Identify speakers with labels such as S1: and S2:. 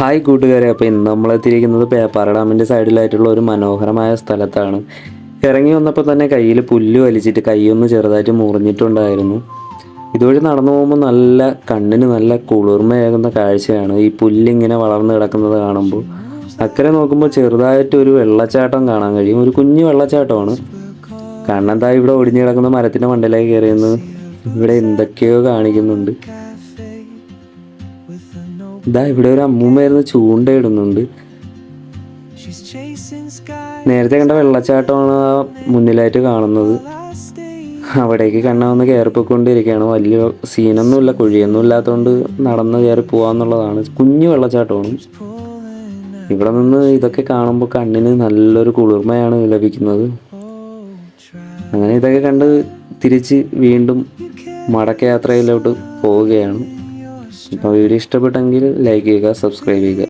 S1: Hi കൂട്ടുകാരെ. അപ്പോൾ ഇന്ന് നമ്മളെത്തിയിരിക്കുന്നത് പേപ്പാറ ഡാമിന്റെ സൈഡിലായിട്ടുള്ള ഒരു മനോഹരമായ സ്ഥലത്താണ്. ഇറങ്ങി വന്നപ്പോൾ തന്നെ കയ്യിൽ പുല്ല് വലിച്ചിട്ട് കൈയൊന്ന് ചെറുതായിട്ട് മുറിഞ്ഞിട്ടുണ്ടായിരുന്നു. ഇതുവഴി നടന്നു പോകുമ്പോൾ നല്ല കണ്ണിന് നല്ല കുളിർമയാകുന്ന കാഴ്ചയാണ് ഈ പുല്ലിങ്ങനെ വളർന്നു കിടക്കുന്നത് കാണുമ്പോൾ. അക്കരെ നോക്കുമ്പോൾ ചെറുതായിട്ട് ഒരു വെള്ളച്ചാട്ടം കാണാൻ കഴിയും. ഒരു കുഞ്ഞു വെള്ളച്ചാട്ടമാണ്. കണ്ണെന്താ ഇവിടെ ഒടിഞ്ഞു കിടക്കുന്ന മരത്തിന്റെ മണ്ടയിലേക്ക് കയറിയെന്ന് ഇവിടെ എന്തൊക്കെയോ കാണിക്കുന്നുണ്ട്. ഇതാ ഇവിടെ ഒരു അമ്മൂമ്മയായിരുന്നു ചൂണ്ടയിടുന്നുണ്ട് നേരത്തെ കണ്ട വെള്ളച്ചാട്ടമാണ് മുന്നിലായിട്ട് കാണുന്നത്. അവിടേക്ക് കണ്ണാവുന്ന കയറിപ്പോയിക്കൊണ്ടിരിക്കുകയാണ്. വലിയ സീനൊന്നുമില്ല കുഴിയൊന്നും ഇല്ലാത്തതുകൊണ്ട് നടന്ന് കയറി പോവാന്നുള്ളതാണ്. കുഞ്ഞു വെള്ളച്ചാട്ടമാണ്. ഇവിടെ നിന്ന് ഇതൊക്കെ കാണുമ്പോൾ കണ്ണിന് നല്ലൊരു കുളിർമയാണ് ലഭിക്കുന്നത്. അങ്ങനെ ഇതൊക്കെ കണ്ട് തിരിച്ച് വീണ്ടും മടക്കയാത്രയിലോട്ട് പോവുകയാണ്. അപ്പോൾ വീഡിയോ ഇഷ്ടപ്പെട്ടെങ്കിൽ ലൈക്ക് ചെയ്യുക സബ്സ്ക്രൈബ് ചെയ്യുക.